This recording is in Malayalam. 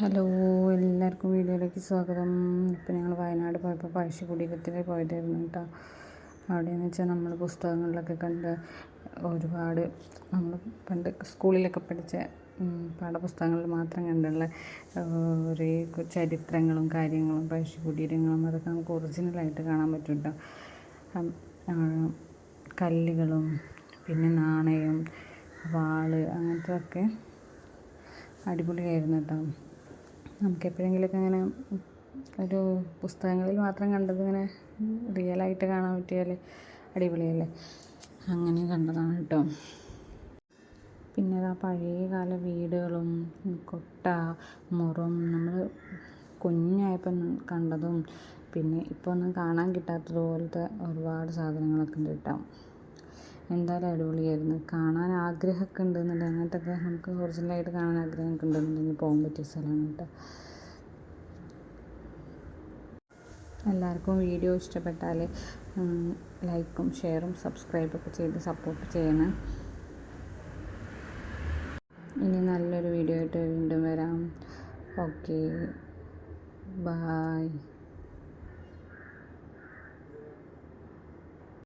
ഹലോ എല്ലാവർക്കും വീഡിയോയിലേക്ക് സ്വാഗതം. ഇപ്പം ഞങ്ങൾ വയനാട് പോയപ്പോൾ പഴശ്ശിക്കുടീരത്തിൽ പോയതായിരുന്നു കേട്ടോ. അവിടെയെന്ന് വെച്ചാൽ നമ്മൾ പുസ്തകങ്ങളിലൊക്കെ കണ്ട് ഒരുപാട് നമ്മൾ പണ്ട് സ്കൂളിലൊക്കെ പഠിച്ച പാഠപുസ്തകങ്ങളിൽ മാത്രം കണ്ടുള്ള ഒരേ ചരിത്രങ്ങളും കാര്യങ്ങളും പഴശ്ശിക്കുടീരങ്ങളും അതൊക്കെ നമുക്ക് ഒറിജിനലായിട്ട് കാണാൻ പറ്റും കേട്ടോ. കല്ലുകളും പിന്നെ നാണയം വാൾ അങ്ങനത്തെ അടിപൊളിയായിരുന്നു കേട്ടോ. നമുക്ക് എപ്പോഴെങ്കിലുമൊക്കെ ഇങ്ങനെ ഒരു പുസ്തകങ്ങളിൽ മാത്രം കണ്ടത് ഇങ്ങനെ റിയലായിട്ട് കാണാൻ പറ്റിയാൽ അടിപൊളിയല്ലേ? അങ്ങനെ കണ്ടതാണ് കേട്ടോ. പിന്നെ ആ പഴയ കാല വീടുകളും കൊട്ട മുറം നമ്മൾ കുഞ്ഞായപ്പം കണ്ടതും പിന്നെ ഇപ്പോൾ ഒന്നും കാണാൻ കിട്ടാത്തതുപോലത്തെ ഒരുപാട് സാധനങ്ങളൊക്കെ ഉണ്ട് കേട്ടോ. എന്തായാലും അടിപൊളിയായിരുന്നു. കാണാൻ ആഗ്രഹമൊക്കെ ഉണ്ടെന്നുണ്ടെങ്കിൽ അങ്ങനത്തെയൊക്കെ നമുക്ക് ഒറിജിനലായിട്ട് കാണാൻ ആഗ്രഹമൊക്കെ ഉണ്ടെന്നുണ്ടെങ്കിൽ പോകാൻ പറ്റിയ സ്ഥലമാണ് കേട്ടോ. എല്ലാവർക്കും വീഡിയോ ഇഷ്ടപ്പെട്ടാൽ ലൈക്കും ഷെയറും സബ്സ്ക്രൈബൊക്കെ ചെയ്ത് സപ്പോർട്ട് ചെയ്യണം. ഇനി നല്ലൊരു വീഡിയോ ആയിട്ട് വീണ്ടും വരാം. ഓക്കെ. ബായ്